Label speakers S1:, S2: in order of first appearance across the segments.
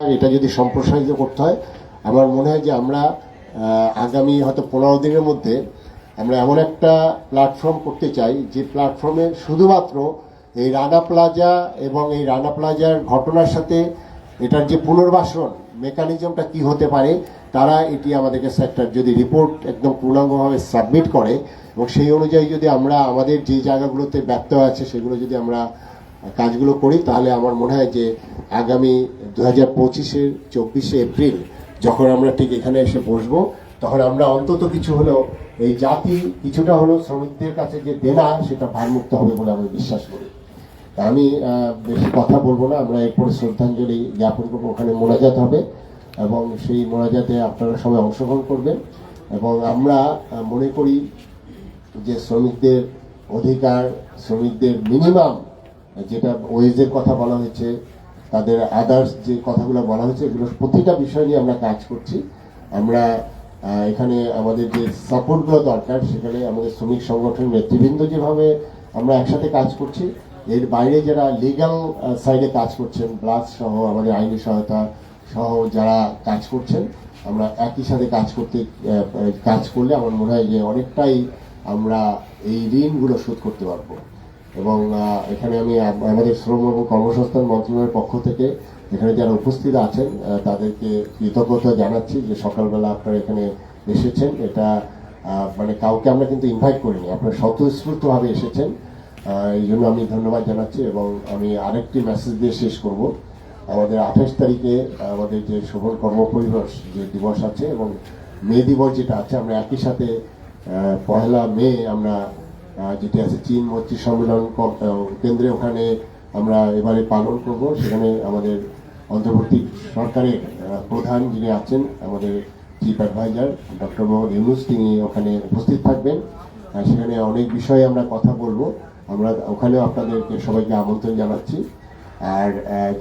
S1: এটা যদি সম্প্রসারিত করতে হয়, আমার মনে হয় যে আমরা আগামী হয়তো পনেরো দিনের মধ্যে আমরা এমন একটা প্ল্যাটফর্ম করতে চাই, যে প্ল্যাটফর্মে শুধুমাত্র এই রানা প্লাজা এবং এই রানা প্লাজার ঘটনার সাথে এটার যে পুনর্বাসন মেকানিজমটা কি হতে পারে, তারা এটি আমাদের কাছে যদি রিপোর্ট একদম পূর্ণাঙ্গভাবে সাবমিট করে, এবং সেই অনুযায়ী যদি আমরা আমাদের যে জায়গাগুলোতে ব্যর্থ আছে, সেগুলো যদি আমরা কাজগুলো করি, তাহলে আমার মনে হয় যে আগামী দু হাজার পঁচিশের চব্বিশে এপ্রিল যখন আমরা ঠিক এখানে এসে বসবো, তখন আমরা অন্তত কিছু হলেও এই জাতি কিছুটা হলেও শ্রমিকদের কাছে যে দেনা, সেটা ভারমুক্ত হবে বলে আমি বিশ্বাস করি। আমি বেশি কথা বলব না, আমরা এরপরে শ্রদ্ধাঞ্জলি জ্ঞাপন করব, ওখানে মোনাজাত হবে এবং সেই মোনাজাতে আপনারা সবাই অংশগ্রহণ করবেন এবং আমরা মনে করি যে শ্রমিকদের অধিকার, শ্রমিকদের মিনিমাম যেটা ওয়েজের কথা বলা হয়েছে, তাদের আদার্স যে কথাগুলো বলা হয়েছে, এগুলো প্রতিটা বিষয় নিয়ে আমরা কাজ করছি। আমরা এখানে আমাদের যে সাপোর্টগুলো দরকার, সেখানে আমাদের শ্রমিক সংগঠন নেতৃবৃন্দ যেভাবে আমরা একসাথে কাজ করছি, এর বাইরে যারা লিগ্যাল সাইডে কাজ করছেন ব্লাস সহ আমাদের আইনি সহায়তা সহ যারা কাজ করছেন, আমরা একই সাথে কাজ করতে কাজ করলে আমার মনে হয় যে অনেকটাই আমরা এই ঋণগুলো শোধ করতে পারব। এবং এখানে আমি আমাদের শ্রম এবং কর্মসংস্থান মন্ত্রণালয়ের পক্ষ থেকে এখানে যারা উপস্থিত আছেন তাদেরকে কৃতজ্ঞতা জানাচ্ছি যে সকালবেলা আপনারা এখানে এসেছেন। এটা মানে কাউকে আমরা কিন্তু ইনভাইট করিনি, আপনারা স্বতঃস্ফূর্তভাবে এসেছেন। এই জন্য আমি ধন্যবাদ জানাচ্ছি এবং আমি আরেকটি মেসেজ দিয়ে শেষ করব। আমাদের আঠাশ তারিখে আমাদের যে শোভন কর্মপরিবেশ যে দিবস আছে এবং মে দিবস যেটা আছে, আমরা একই সাথে পহেলা মে আমরা যেটি আছে চীন মৈত্রী সম্মেলন কেন্দ্রে ওখানে আমরা এবারে পালন করব। সেখানে আমাদের অন্তর্বর্তী সরকারের প্রধান যিনি আছেন, আমাদের chief adviser doctor Mohammad Yunus, তিনি ওখানে উপস্থিত থাকবেন। সেখানে অনেক বিষয়ে আমরা কথা বলব। আমরা ওখানেও আপনাদেরকে সবাইকে আমন্ত্রণ জানাচ্ছি। আর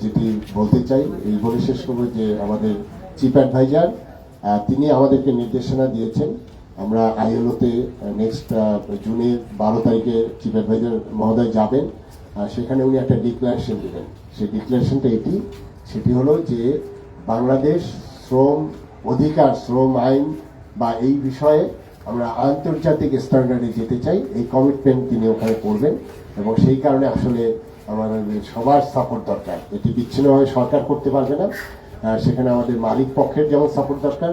S1: যেটি বলতে চাই, এই বলে শেষ করব যে আমাদের চিফ অ্যাডভাইজার তিনি আমাদেরকে নির্দেশনা দিয়েছেন আমরা আইএলওতে নেক্সট জুনের বারো তারিখে চিফ অ্যাডভাইজার মহোদয় যাবেন সেখানে উনি একটা ডিক্লারেশন দেবেন। সেই ডিক্লারেশনটা এটি, সেটি হলো যে বাংলাদেশ শ্রম অধিকার, শ্রম আইন বা এই বিষয়ে আমরা আন্তর্জাতিক স্ট্যান্ডার্ডে যেতে চাই, এই কমিটমেন্ট তিনি ওখানে করবেন এবং সেই কারণে আসলে আমাদের সবার সাপোর্ট দরকার। এটি বিচ্ছিন্নভাবে সরকার করতে পারবে না। সেখানে আমাদের মালিক পক্ষের যেমন সাপোর্ট দরকার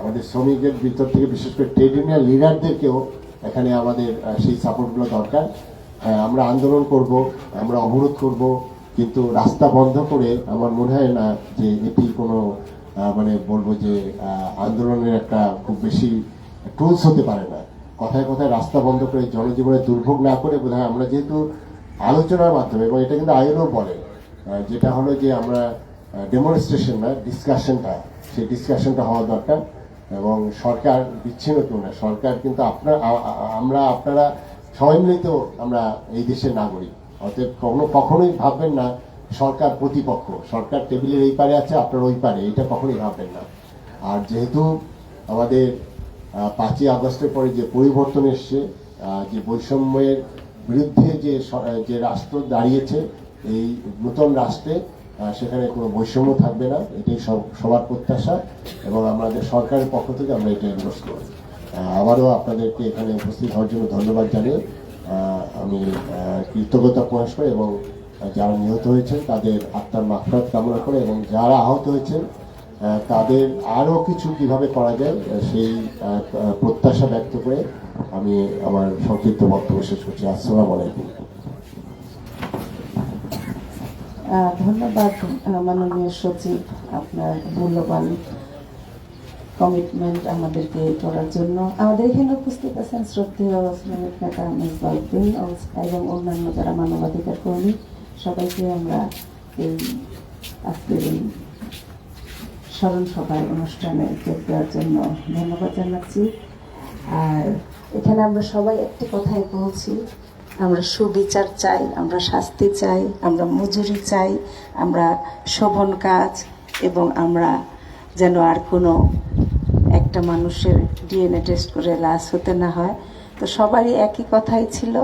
S1: আমাদের শ্রমিকদের ভিতর থেকে, বিশেষ করে ট্রেড ইউনিয়ন লিডারদেরকেও এখানে আমাদের সেই সাপোর্টগুলো দরকার। হ্যাঁ আমরা আন্দোলন করব, আমরা অবরোধ করব, কিন্তু রাস্তা বন্ধ করে আমার মনে হয় না যে এটি কোনো মানে বলব যে আন্দোলনের একটা খুব বেশি টুলস হতে পারে না। কথায় কথায় রাস্তা বন্ধ করে জনজীবনে দুর্ভোগ না করে বোধ আমরা যেহেতু আলোচনার মাধ্যমে, এবং এটা কিন্তু আইনও বলে যেটা হলো যে আমরা ডেমনস্ট্রেশন না ডিসকাশনটা সেই ডিসকাশনটা হওয়া দরকার। এবং সরকার বিচ্ছিন্ন কেউ না, সরকার কিন্তু আপনার আমরা আপনারা সবাই মিলেই তো আমরা এই দেশের নাগরিক। অতএব কখনো, কখনোই ভাববেন না, সরকার প্রতিপক্ষ, সরকার টেবিলের এই পারে আছে, আপনার ওই পারে, এটা কখনোই ভাববেন না। আর যেহেতু আমাদের পাঁচই আগস্টের পরে যে পরিবর্তন এসছে যে বৈষম্যের বিরুদ্ধে যে যে রাষ্ট্র দাঁড়িয়েছে, এই নতুন রাষ্ট্রে সেখানে কোনো বৈষম্য থাকবে না এটাই সব- সবার প্রত্যাশা এবং আমাদের সরকারের পক্ষ থেকে আমরা এটা আহ, আবারও আপনাদেরকে এখানে উপস্থিত হওয়ার জন্য ধন্যবাদ জানিয়ে আমি কৃতজ্ঞতা প্রকাশ করি এবং যারা নিহত হয়েছেন তাদের আত্মার মাফরাত কামনা করে এবং যারা আহত হয়েছেন তাদের আরও কিছু কীভাবে করা যায় সেই প্রত্যাশা ব্যক্ত করে আমি আমার সংক্ষিপ্ত বক্তব্য শেষ করছি। আসসালামু আলাইকুম।
S2: ধন্যবাদ মাননীয় সচিব, আপনার মূল্যবান কমিটমেন্ট আমাদেরকে করার জন্য। আমাদের এখানে উপস্থিত আছেন শ্রদ্ধেয় এবং অন্যান্য যারা মানবাধিকার কর্মী, সবাইকে আমরা এই আজকের এই স্মরণ সভার অনুষ্ঠানে যোগ দেওয়ার জন্য ধন্যবাদ জানাচ্ছি। আর এখানে আমরা সবাই একটি কথাই বলছি আমরা সুবিচার চাই, আমরা শাস্তি চাই, আমরা মজুরি চাই, আমরা শোভন কাজ, এবং আমরা যেন আর কোনো একটা মানুষের ডিএনএ টেস্ট করে লাশ হতে না হয়। তো সবারই একই কথাই ছিল।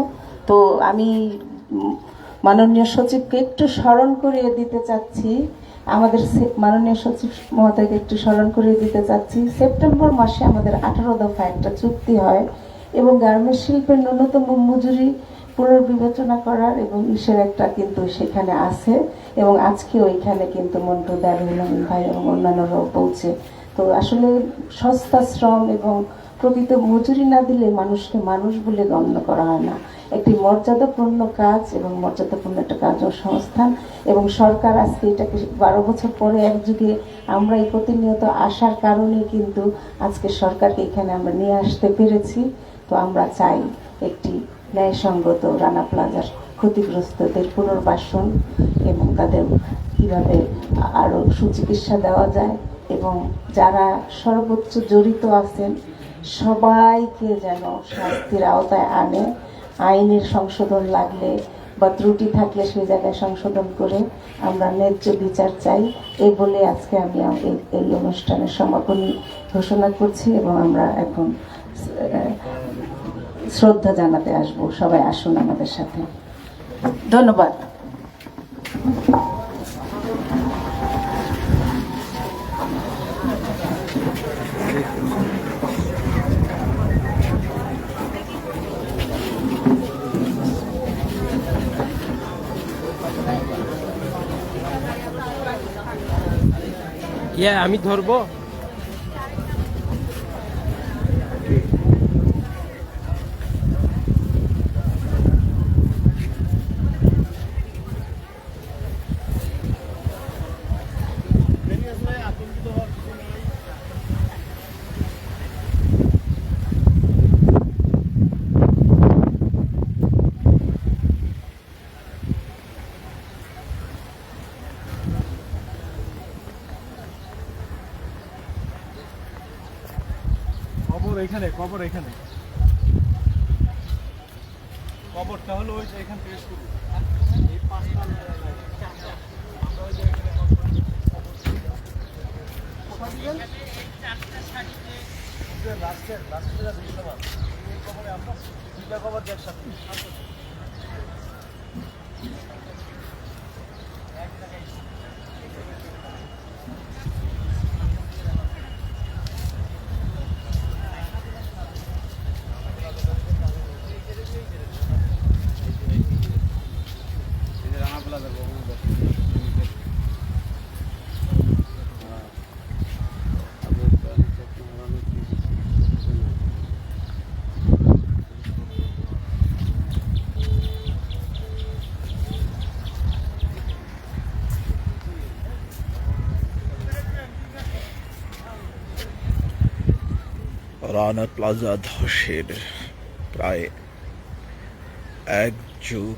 S2: তো আমি মাননীয় সচিবকে একটু স্মরণ করিয়ে দিতে চাচ্ছি। আমাদের মাননীয় সচিব মহোদয়কে একটু স্মরণ করিয়ে দিতে চাচ্ছি। সেপ্টেম্বর মাসে আমাদের আঠারো দফা একটা চুক্তি হয়, এবং গার্মেন্টস শিল্পের ন্যূনতম মজুরি পুনর্বিবেচনা করার এবং ইসের একটা কিন্তু সেখানে আছে এবং আজকে ওইখানে কিন্তু মন্টু আমিন ভাই এবং অন্যান্যরাও পৌঁছে। তো আসলে সস্তা শ্রম এবং প্রকৃত মজুরি না দিলে মানুষকে মানুষ বলে গণ্য করা হয় না। একটি মর্যাদাপূর্ণ কাজ এবং মর্যাদাপূর্ণ একটা কাজ ও সংস্থান এবং সরকার আজকে এটাকে বারো বছর পরে এক যুগে আমরা এই প্রতিনিয়ত আসার কারণে কিন্তু আজকে সরকারকে এখানে আমরা নিয়ে আসতে পেরেছি। তো আমরা চাই একটি ন্যায়সঙ্গত রানা প্লাজার ক্ষতিগ্রস্তদের পুনর্বাসন এবং তাদের কীভাবে আরও সুচিকিৎসা দেওয়া যায় এবং যারা সর্বোচ্চ জড়িত আছেন, সবাইকে যেন শাস্তির আওতায় আনে। আইনের সংশোধন লাগলে বা ত্রুটি থাকলে সেই জায়গায় সংশোধন করে আমরা ন্যায্য বিচার চাই। এই বলে আজকে আমি এই- অনুষ্ঠানের সমাপনী ঘোষণা করছি এবং আমরা এখন শ্রদ্ধা জানাতে আসব। সবাই আসুন আমাদের সাথে। ধন্যবাদ।
S3: আমি ধরবো?
S4: কবর এখানে কবর এখানে কবরটা হলো ওই যে এখান থেকে শুরু এই পাঁচটা আমরা ওই যে এখানে কোথায় দিবেন? লাস্টের লাস্টের যেটা দিতে এই কবরে আমরা দুইটা কবর একসাথে
S5: রানা প্লাজা ধসের প্রায় এক যুগ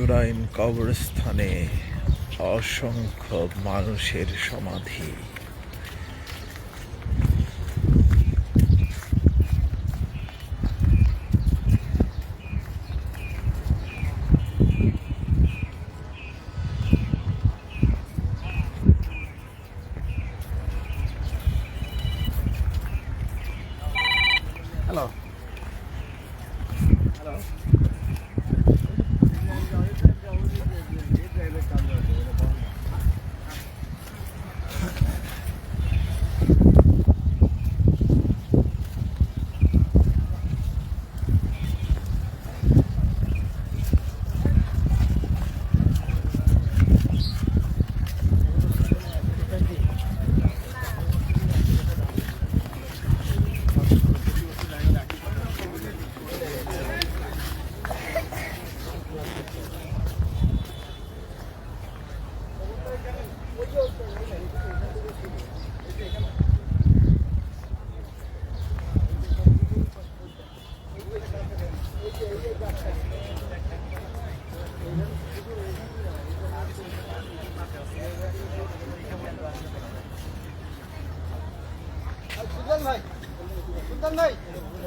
S5: জুরাইন কবরস্থানে অসংখ্য মানুষের সমাধি।
S4: হ্যালো হ্যালো
S6: সুলতান ভাই সুলতান ভাই এই সুলতান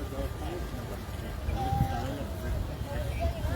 S6: すみません。